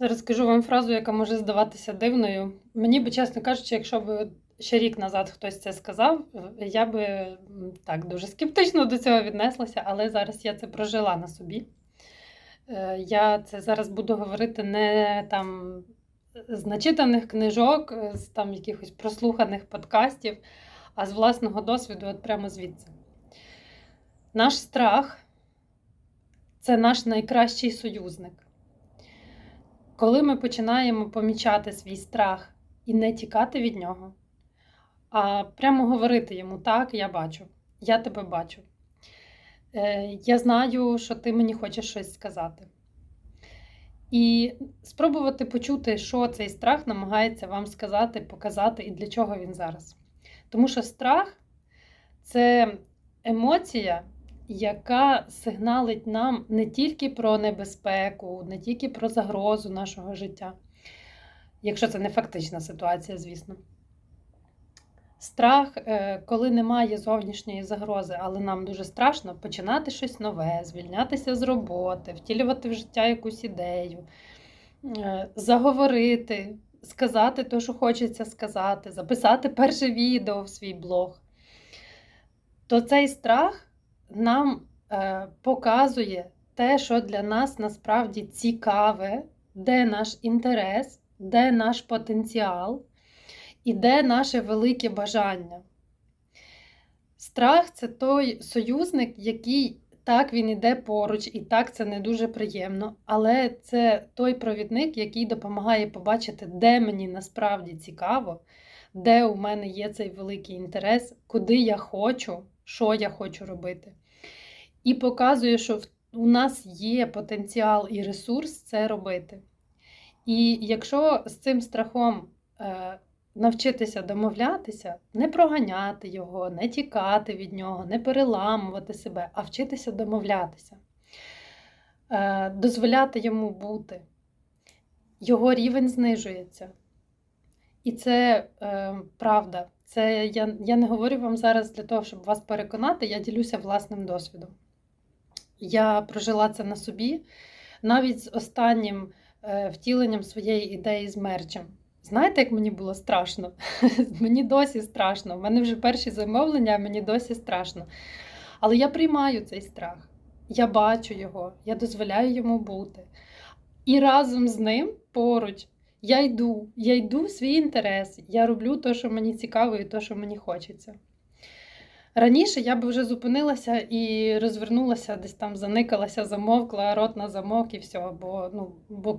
Зараз скажу вам фразу, яка може здаватися дивною. Мені би, чесно кажучи, якщо б ще рік назад хтось це сказав, я би так дуже скептично до цього віднеслася, але зараз я це прожила на собі. Е, Я це зараз буду говорити не там з начитаних книжок, з там якихось прослуханих подкастів, а з власного досвіду, от прямо звідси. Наш страх це наш найкращий союзник. Коли ми починаємо помічати свій страх і не тікати від нього, а прямо говорити йому: так, я бачу, я тебе бачу. Е, Я знаю, що ти мені хочеш щось сказати. І спробувати почути, що цей страх намагається вам сказати, показати і для чого він зараз. Тому що страх це емоція, яка сигналить нам не тільки про небезпеку, не тільки про загрозу нашого життя, якщо це не фактична ситуація, звісно. Страх, е, коли немає зовнішньої загрози, але нам дуже страшно починати щось нове, звільнятися з роботи, втілювати в життя якусь ідею, е, заговорити, сказати те, що хочеться сказати, записати перше відео в свій блог. То цей страх нам е, показує те, що для нас насправді цікаве, де наш інтерес, де наш потенціал і де наше велике бажання. Страх це той союзник, який так він іде поруч, і так це не дуже приємно, але це той провідник, який допомагає побачити, де мені насправді цікаво, де у мене є цей великий інтерес, куди я хочу, що я хочу робити. І показує, що у нас є потенціал і ресурс це робити. І якщо з цим страхом е, навчитися домовлятися, не проганяти його, не тікати від нього, не переламувати себе, а вчитися домовлятися, е, дозволяти йому бути, його рівень знижується. І це е, правда. Це я, я не говорю вам зараз для того, щоб вас переконати, я ділюся власним досвідом. Я прожила це на собі, навіть з останнім е, втіленням своєї ідеї з мерчем. Знаєте, як мені було страшно? мені досі страшно. У мене вже перші замовлення, а мені досі страшно. Але я приймаю цей страх. Я бачу його, я дозволяю йому бути. І разом з ним поруч я йду, я йду в свій інтерес, я роблю те, що мені цікаво, і те, що мені хочеться. Раніше я би вже зупинилася і розвернулася, десь там заникалася, замовкла, рот на замок і все. Бо, ну, бо